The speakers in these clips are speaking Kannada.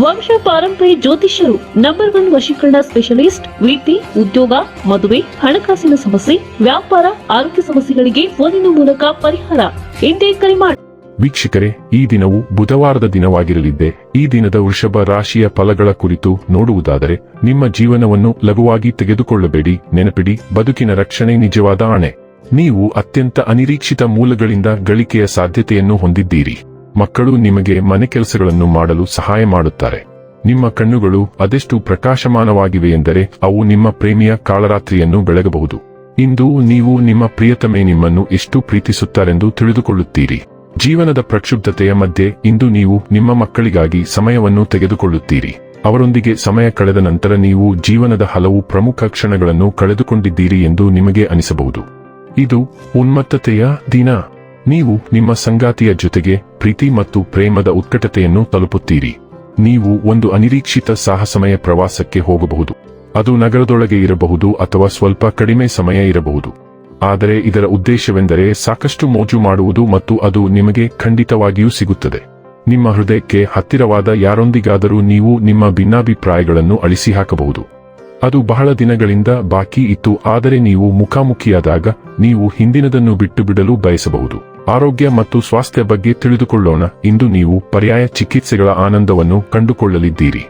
ವಂಶ ಪಾರಂಪರ್ಯ ಜ್ಯೋತಿಷ್ಯರು ನಂಬರ್ ಒನ್ ವಶೀಕರಣ ಸ್ಪೆಷಲಿಸ್ಟ್ ವೃತ್ತಿ ಉದ್ಯೋಗ, ಮದುವೆ, ಹಣಕಾಸಿನ ಸಮಸ್ಯೆ, ವ್ಯಾಪಾರ, ಆರೋಗ್ಯ ಸಮಸ್ಯೆಗಳಿಗೆ ಫೋನಿನ ಮೂಲಕ ಪರಿಹಾರ. ಎಂದೇ ಕರೆ ಮಾಡಿ ವೀಕ್ಷಕರೇ, ಈ ದಿನವು ಬುಧವಾರದ ದಿನವಾಗಿರಲಿದ್ದೆ, ಈ ದಿನದ ವೃಷಭ ರಾಶಿಯ ಫಲಗಳ ಕುರಿತು ನೋಡುವುದಾದರೆ, ನಿಮ್ಮ ಜೀವನವನ್ನು ಲಘುವಾಗಿ ತೆಗೆದುಕೊಳ್ಳಬೇಡಿ, ನೆನಪಿಡಿ, ಬದುಕಿನ ರಕ್ಷಣೆ ನಿಜವಾದ ಆಣೆ. ನೀವು ಅತ್ಯಂತ ಅನಿರೀಕ್ಷಿತ ಮೂಲಗಳಿಂದ ಗಳಿಕೆಯ ಸಾಧ್ಯತೆಯನ್ನು ಹೊಂದಿದ್ದೀರಿ. ಮಕ್ಕಳು ನಿಮಗೆ ಮನೆ ಕೆಲಸಗಳನ್ನು ಮಾಡಲು ಸಹಾಯ ಮಾಡುತ್ತಾರೆ. ನಿಮ್ಮ ಕಣ್ಣುಗಳು ಅದೆಷ್ಟು ಪ್ರಕಾಶಮಾನವಾಗಿವೆ ಎಂದರೆ ಅವು ನಿಮ್ಮ ಪ್ರೇಮಿಯ ಕಾಳರಾತ್ರಿಯನ್ನು ಬೆಳಗಬಹುದು. ಇಂದು ನೀವು ನಿಮ್ಮ ಪ್ರಿಯತಮೆ ನಿಮ್ಮನ್ನು ಎಷ್ಟು ಪ್ರೀತಿಸುತ್ತಾರೆಂದು ತಿಳಿದುಕೊಳ್ಳುತ್ತೀರಿ. ಜೀವನದ ಪ್ರಕ್ಷುಬ್ಧತೆಯ ಮಧ್ಯೆ ಇಂದು ನೀವು ನಿಮ್ಮ ಮಕ್ಕಳಿಗಾಗಿ ಸಮಯವನ್ನು ತೆಗೆದುಕೊಳ್ಳುತ್ತೀರಿ. ಅವರೊಂದಿಗೆ ಸಮಯ ಕಳೆದ ನಂತರ ನೀವು ಜೀವನದ ಹಲವು ಪ್ರಮುಖ ಕ್ಷಣಗಳನ್ನು ಕಳೆದುಕೊಂಡಿದ್ದೀರಿ ಎಂದು ನಿಮಗೆ ಅನಿಸಬಹುದು. ಇದು ಉನ್ಮತ್ತತೆಯ ದಿನ. ನೀವು ನಿಮ್ಮ ಸಂಗಾತಿಯ ಜೊತೆಗೆ ಪ್ರೀತಿ ಮತ್ತು ಪ್ರೇಮದ ಉತ್ಕಟತೆಯನ್ನು ತಲುಪುತ್ತೀರಿ. ನೀವು ಒಂದು ಅನಿರೀಕ್ಷಿತ ಸಾಹಸಮಯ ಪ್ರವಾಸಕ್ಕೆ ಹೋಗಬಹುದು. ಅದು ನಗರದೊಳಗೆ ಇರಬಹುದು ಅಥವಾ ಸ್ವಲ್ಪ ಕಡಿಮೆ ಸಮಯ ಇರಬಹುದು. ಆದರೆ ಇದರ ಉದ್ದೇಶವೆಂದರೆ ಸಾಕಷ್ಟು ಮೋಜು ಮಾಡುವುದು ಮತ್ತು ಅದು ನಿಮಗೆ ಖಂಡಿತವಾಗಿಯೂ ಸಿಗುತ್ತದೆ. ನಿಮ್ಮ ಹೃದಯಕ್ಕೆ ಹತ್ತಿರವಾದ ಯಾರೊಂದಿಗಾದರೂ ನೀವು ನಿಮ್ಮ ಭಿನ್ನಾಭಿಪ್ರಾಯಗಳನ್ನು ಅಳಿಸಿ ಹಾಕಬಹುದು ಅದು ಬಹಳ ದಿನಗಳಿಂದ ಬಾಕಿ ಇತ್ತು, ಆದರೆ ನೀವು ಮುಖಾಮುಖಿಯಾದಾಗ ನೀವು ಹಿಂದಿನದನ್ನು ಬಿಟ್ಟು ಬಿಡಲು ಬಯಸಬಹುದು. ಆರೋಗ್ಯ ಮತ್ತು ಸ್ವಾಸ್ಥ್ಯ ಬಗ್ಗೆ ತಿಳಿದುಕೊಳ್ಳೋಣ. ಇಂದು ನೀವು ಪರ್ಯಾಯ ಚಿಕಿತ್ಸೆಗಳ ಆನಂದವನ್ನು ಕಂಡುಕೊಳ್ಳಲಿದ್ದೀರಿ.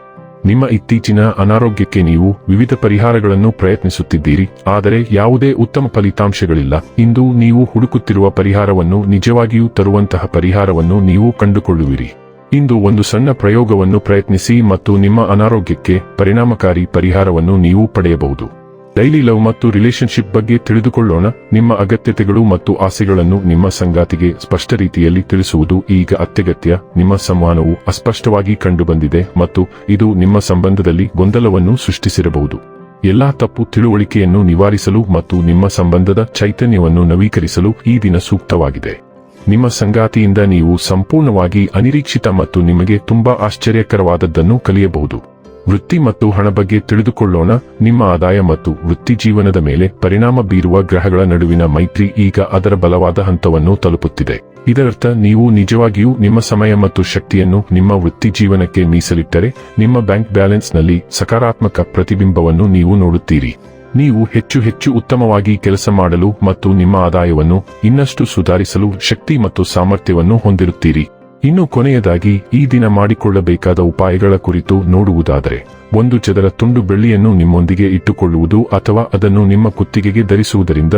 ನಿಮ್ಮ ಇತ್ತೀಚಿನ ಅನಾರೋಗ್ಯಕ್ಕೆ ನೀವು ವಿವಿಧ ಪರಿಹಾರಗಳನ್ನು ಪ್ರಯತ್ನಿಸುತ್ತಿದ್ದೀರಿ. ಆದರೆ ಯಾವುದೇ ಉತ್ತಮ ಫಲಿತಾಂಶಗಳಿಲ್ಲ. ಇಂದು ನೀವು ಹುಡುಕುತ್ತಿರುವ ಪರಿಹಾರವನ್ನು ನಿಜವಾಗಿಯೂ ತರುವಂತಹ ಪರಿಹಾರವನ್ನು ನೀವು ಕಂಡುಕೊಳ್ಳುವಿರಿ. ಇಂದು ಒಂದು ಸಣ್ಣ ಪ್ರಯೋಗವನ್ನು ಪ್ರಯತ್ನಿಸಿ ಮತ್ತು ನಿಮ್ಮ ಅನಾರೋಗ್ಯಕ್ಕೆ ಪರಿಣಾಮಕಾರಿ ಪರಿಹಾರವನ್ನು ನೀವು ಪಡೆಯಬಹುದು. ಡೈಲಿ ಲವ್ ಮತ್ತು ರಿಲೇಶನ್ಶಿಪ್ ಬಗ್ಗೆ ತಿಳಿದುಕೊಳ್ಳೋಣ. ನಿಮ್ಮ ಅಗತ್ಯತೆಗಳು ಮತ್ತು ಆಸೆಗಳನ್ನು ನಿಮ್ಮ ಸಂಗಾತಿಗೆ ಸ್ಪಷ್ಟ ರೀತಿಯಲ್ಲಿ ತಿಳಿಸುವುದು ಈಗ ಅತ್ಯಗತ್ಯ. ನಿಮ್ಮ ಸಂವಹನವು ಅಸ್ಪಷ್ಟವಾಗಿ ಕಂಡುಬಂದಿದೆ ಮತ್ತು ಇದು ನಿಮ್ಮ ಸಂಬಂಧದಲ್ಲಿ ಗೊಂದಲವನ್ನು ಸೃಷ್ಟಿಸಿರಬಹುದು. ಎಲ್ಲಾ ತಪ್ಪು ತಿಳುವಳಿಕೆಯನ್ನು ನಿವಾರಿಸಲು ಮತ್ತು ನಿಮ್ಮ ಸಂಬಂಧದ ಚೈತನ್ಯವನ್ನು ನವೀಕರಿಸಲು ಈ ದಿನ ಸೂಕ್ತವಾಗಿದೆ. ನಿಮ್ಮ ಸಂಗಾತಿಯಿಂದ ನೀವು ಸಂಪೂರ್ಣವಾಗಿ ಅನಿರೀಕ್ಷಿತ ಮತ್ತು ನಿಮಗೆ ತುಂಬಾ ಆಶ್ಚರ್ಯಕರವಾದದ್ದನ್ನು ಕಲಿಯಬಹುದು. ವೃತ್ತಿ ಮತ್ತು ಹಣ ಬಗ್ಗೆ ತಿಳಿದುಕೊಳ್ಳೋಣ. ನಿಮ್ಮ ಆದಾಯ ಮತ್ತು ವೃತ್ತಿ ಜೀವನದ ಮೇಲೆ ಪರಿಣಾಮ ಬೀರುವ ಗ್ರಹಗಳ ನಡುವಿನ ಮೈತ್ರಿ ಈಗ ಅದರ ಬಲವಾದ ಹಂತವನ್ನು ತಲುಪುತ್ತಿದೆ. ಇದರರ್ಥ, ನೀವು ನಿಜವಾಗಿಯೂ ನಿಮ್ಮ ಸಮಯ ಮತ್ತು ಶಕ್ತಿಯನ್ನು ನಿಮ್ಮ ವೃತ್ತಿ ಜೀವನಕ್ಕೆ ಮೀಸಲಿಟ್ಟರೆ, ನಿಮ್ಮ ಬ್ಯಾಂಕ್ ಬ್ಯಾಲೆನ್ಸ್ನಲ್ಲಿ ಸಕಾರಾತ್ಮಕ ಪ್ರತಿಬಿಂಬವನ್ನು ನೀವು ನೋಡುತ್ತೀರಿ. ನೀವು ಹೆಚ್ಚು ಹೆಚ್ಚು ಉತ್ತಮವಾಗಿ ಕೆಲಸ ಮಾಡಲು ಮತ್ತು ನಿಮ್ಮ ಆದಾಯವನ್ನು ಇನ್ನಷ್ಟು ಸುಧಾರಿಸಲು ಶಕ್ತಿ ಮತ್ತು ಸಾಮರ್ಥ್ಯವನ್ನು ಹೊಂದಿರುತ್ತೀರಿ. ಇನ್ನು ಕೊನೆಯದಾಗಿ ಈ ದಿನ ಮಾಡಿಕೊಳ್ಳಬೇಕಾದ ಉಪಾಯಗಳ ಕುರಿತು ನೋಡುವುದಾದರೆ, ಒಂದು ಚದರ ತುಂಡು ಬೆಳ್ಳಿಯನ್ನು ನಿಮ್ಮೊಂದಿಗೆ ಇಟ್ಟುಕೊಳ್ಳುವುದು ಅಥವಾ ಅದನ್ನು ನಿಮ್ಮ ಕುತ್ತಿಗೆಗೆ ಧರಿಸುವುದರಿಂದ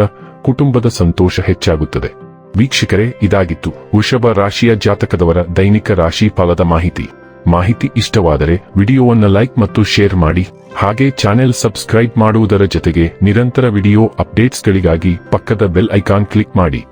ಕುಟುಂಬದ ಸಂತೋಷ ಹೆಚ್ಚಾಗುತ್ತದೆ. ವೀಕ್ಷಕರೇ, ಇದಾಗಿತ್ತು ವೃಷಭ ರಾಶಿಯ ಜಾತಕದವರ ದೈನಿಕ ರಾಶಿ ಫಲದ ಮಾಹಿತಿ. ಮಾಹಿತಿ ಇಷ್ಟವಾದರೆ ವಿಡಿಯೋವನ್ನು ಲೈಕ್ ಮತ್ತು ಶೇರ್ ಮಾಡಿ, ಹಾಗೆ ಚಾನೆಲ್ ಸಬ್ಸ್ಕ್ರೈಬ್ ಮಾಡುವುದರ ಜೊತೆಗೆ ನಿರಂತರ ವಿಡಿಯೋ ಅಪ್ಡೇಟ್ಸ್ಗಳಿಗಾಗಿ ಪಕ್ಕದ ಬೆಲ್ ಐಕಾನ್ ಕ್ಲಿಕ್ ಮಾಡಿ.